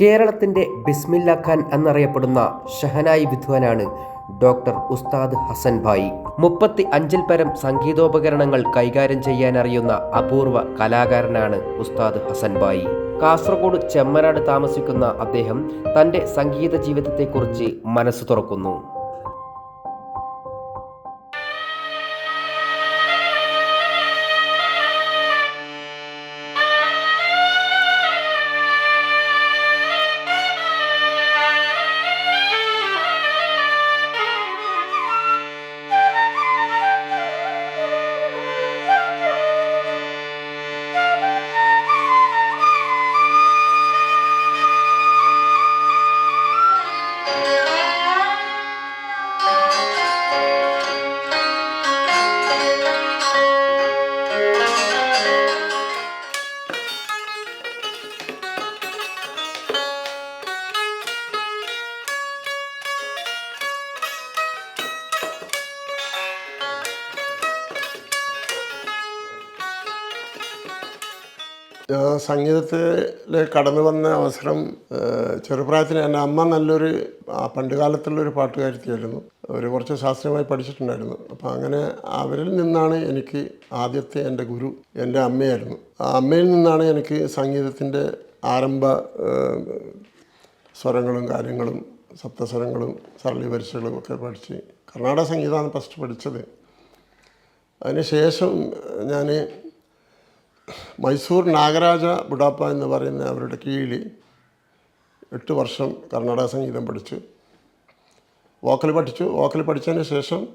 കേരളത്തിന്റെ ബിസ്മില്ല ഖാൻ എന്നറിയപ്പെടുന്ന ഷഹനായി വിദ്വാനാണ് ഡോക്ടർ ഉസ്താദ് ഹസൻ ഭായി. മുപ്പത്തി അഞ്ചിൽ പരം സംഗീതോപകരണങ്ങൾ കൈകാര്യം ചെയ്യാനറിയുന്ന അപൂർവ കലാകാരനാണ് ഉസ്താദ് ഹസൻ ഭായി. കാസർഗോഡ് ചെമ്മനാട് താമസിക്കുന്ന അദ്ദേഹം തന്റെ സംഗീത ജീവിതത്തെക്കുറിച്ച് മനസ്സ് തുറക്കുന്നു. സംഗീതത്തിൽ കടന്നു വന്ന അവസരം ചെറുപ്രായത്തിൽ എന്റെ അമ്മ നല്ലൊരു പണ്ട് കാലത്തുള്ളൊരു പാട്ടുകാരുത്തിയായിരുന്നു അവർ കുറച്ച് ശാസ്ത്രീയമായി പഠിച്ചിട്ടുണ്ടായിരുന്നു. അപ്പോൾ അങ്ങനെ അവരിൽ നിന്നാണ് എനിക്ക് ആദ്യത്തെ എന്റെ ഗുരു എന്റെ അമ്മയായിരുന്നു. ആ അമ്മയിൽ നിന്നാണ് എനിക്ക് സംഗീതത്തിന്റെ ആരംഭ സ്വരങ്ങളും കാര്യങ്ങളും സപ്തസ്വരങ്ങളും സരളി വരിശകളും ഒക്കെ പഠിച്ച് കർണാടക സംഗീതമാണ് ഫസ്റ്റ് പഠിച്ചത്. അതിനുശേഷം ഞാൻ മൈസൂർ നാഗരാജ ബുഡാപ്പ എന്ന് പറയുന്ന അവരുടെ കീഴിൽ എട്ട് വർഷം കർണാടക സംഗീതം പഠിച്ചു വോക്കൽ പഠിച്ചു. വോക്കൽ പഠിച്ചതിന് ശേഷം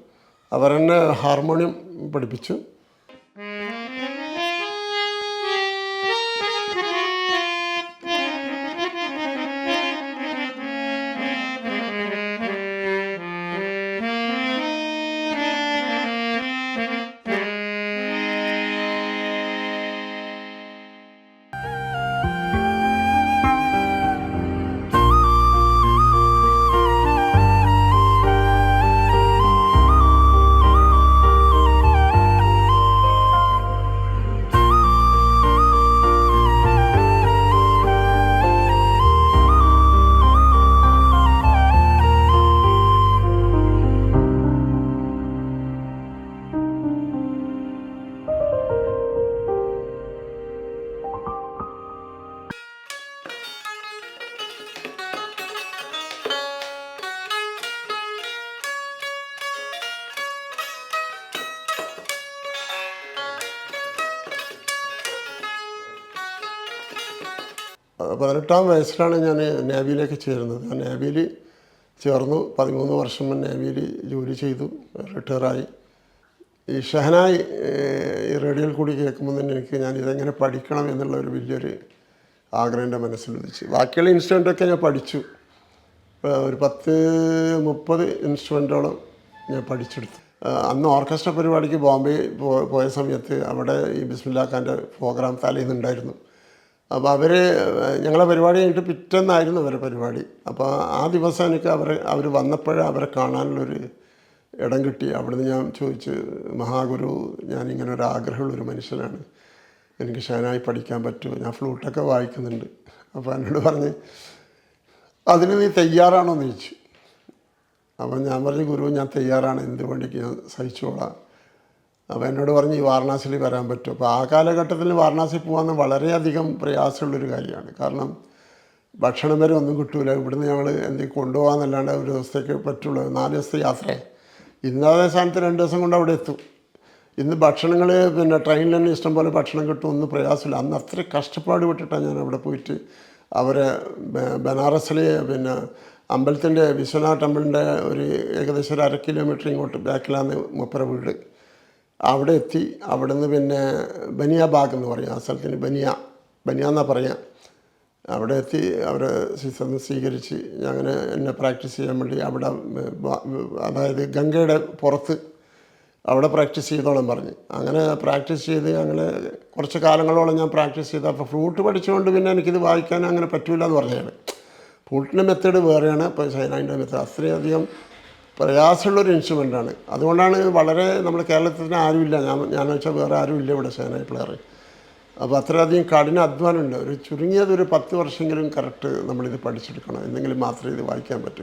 അവരെന്നെ ഹാർമോണിയം പഠിപ്പിച്ചു. പതിനെട്ടാം വയസ്സിലാണ് ഞാൻ നേവിയിലേക്ക് ചേരുന്നത്. ഞാൻ നേവിയിൽ ചേർന്നു. പതിമൂന്ന് വർഷം നേവിയിൽ ജോലി ചെയ്തു. റിട്ടയറായി. ഈ ഷഹനായി ഈ റേഡിയോയിൽ കൂടി കേൾക്കുമ്പോൾ തന്നെ എനിക്ക് ഞാൻ ഇതെങ്ങനെ പഠിക്കണം എന്നുള്ള ഒരു വലിയൊരു ആഗ്രഹം എന്റെ മനസ്സിൽ ഉദിച്ചു. ബാക്കിയുള്ള ഇൻസ്ട്രുമെന്റൊക്കെ ഞാൻ പഠിച്ചു. ഒരു പത്ത് മുപ്പത് ഇൻസ്ട്രുമെന്റോളം ഞാൻ പഠിച്ചെടുത്തു. അന്ന് ഓർക്കസ്ട്ര പരിപാടിക്ക് ബോംബെ പോയ സമയത്ത് അവിടെ ഈ ബിസ്മില്ലാ ഖാന്റെ പ്രോഗ്രാം തലേന്നുണ്ടായിരുന്നു. അപ്പോൾ അവർ ഞങ്ങളെ പരിപാടി കഴിഞ്ഞിട്ട് പിറ്റേന്നായിരുന്നു അവരെ പരിപാടി. അപ്പോൾ ആ ദിവസം എനിക്ക് അവർ അവർ വന്നപ്പോഴേ അവരെ കാണാനുള്ളൊരു ഇടം കിട്ടി. അവിടുന്ന് ഞാൻ ചോദിച്ചു മഹാഗുരു ഞാനിങ്ങനെ ഒരു ആഗ്രഹമുള്ളൊരു മനുഷ്യനാണ്. എനിക്ക് ഷാനായി പഠിക്കാൻ പറ്റുമോ? ഞാൻ ഫ്ലൂട്ടൊക്കെ വായിക്കുന്നുണ്ട്. അപ്പോൾ എന്നോട് പറഞ്ഞ് അതിന് നീ തയ്യാറാണോ എന്ന് ചോദിച്ചു. അപ്പം ഞാൻ പറഞ്ഞു ഗുരു ഞാൻ തയ്യാറാണ്. എന്ത് വേണ്ടിക്ക് ഞാൻ സഹിച്ചോളാം? അപ്പോൾ എന്നോട് പറഞ്ഞ് ഈ വാരണാസിയിൽ വരാൻ പറ്റും. അപ്പോൾ ആ കാലഘട്ടത്തിൽ വാരണാസി പോകാൻ വളരെയധികം പ്രയാസമുള്ളൊരു കാര്യമാണ്. കാരണം ഭക്ഷണം വരെ ഒന്നും കിട്ടൂല. ഇവിടുന്ന് ഞങ്ങൾ എന്തെങ്കിലും കൊണ്ടുപോകാന്നല്ലാണ്ട് ഒരു ദിവസത്തേക്ക് പറ്റുള്ളൂ. നാല് ദിവസത്തെ യാത്ര. ഇന്നതേ സ്ഥാനത്ത് രണ്ട് ദിവസം കൊണ്ട് അവിടെ എത്തും. ഇന്ന് ഭക്ഷണങ്ങൾ പിന്നെ ട്രെയിനിൽ തന്നെ ഇഷ്ടം പോലെ ഭക്ഷണം കിട്ടും. ഒന്നും പ്രയാസമില്ല. അന്ന് അത്ര കഷ്ടപ്പാട് വിട്ടിട്ടാണ് ഞാൻ അവിടെ പോയിട്ട് അവരെ ബനാറസിലെ പിന്നെ അമ്പലത്തിന്റെ വിശ്വനാഥ് ടെമ്പിളിന്റെ ഒരു ഏകദേശം ഒരു അര കിലോമീറ്റർ ഇങ്ങോട്ട് ബാക്കിലാണ് മുപ്പര വീട്. അവിടെ എത്തി. അവിടെ നിന്ന് പിന്നെ ബനിയ ബാഗ് എന്ന് പറയും. ആ സ്ഥലത്തിന് ബനിയ. ബനിയ എന്നാ പറയാം. അവിടെ എത്തി. അവരെ സിസ്റ്ററിന് സ്വീകരിച്ച് അങ്ങനെ എന്നെ പ്രാക്ടീസ് ചെയ്യാൻ വേണ്ടി അവിടെ അതായത് ഗംഗയുടെ പുറത്ത് അവിടെ പ്രാക്ടീസ് ചെയ്തോളം പറഞ്ഞ്. അങ്ങനെ പ്രാക്ടീസ് ചെയ്ത് അങ്ങനെ കുറച്ച് കാലങ്ങളോളം ഞാൻ പ്രാക്ടീസ് ചെയ്ത്. അപ്പോൾ ഫ്ലൂട്ട് പഠിച്ചുകൊണ്ട് പിന്നെ എനിക്കിത് വായിക്കാൻ അങ്ങനെ പറ്റില്ല എന്ന് പറഞ്ഞാണ് ഫ്ലൂട്ടിന്റെ മെത്തേഡ് വേറെയാണ്. ഇപ്പോൾ ചൈനയുടെ മെത്തേഡ് അത്രയധികം പ്രയാസമുള്ളൊരു ഇൻസ്ട്രുമെന്റാണ് അതുകൊണ്ടാണ് വളരെ നമ്മുടെ കേരളത്തിൽ ആരുമില്ല. ഞാൻ ഞാൻ വെച്ചാൽ വേറെ ആരുമില്ല ഇവിടെ സേനായി പ്ലെയർ അപ്പോൾ അത്രയധികം കഠിന അധ്വാനമുണ്ട്. ഒരു ചുരുങ്ങിയത് ഒരു പത്ത് വർഷമെങ്കിലും കറക്റ്റ് നമ്മളിത് പഠിച്ചെടുക്കണം. എന്നെങ്കിലും മാത്രമേ ഇത് വായിക്കാൻ പറ്റൂ.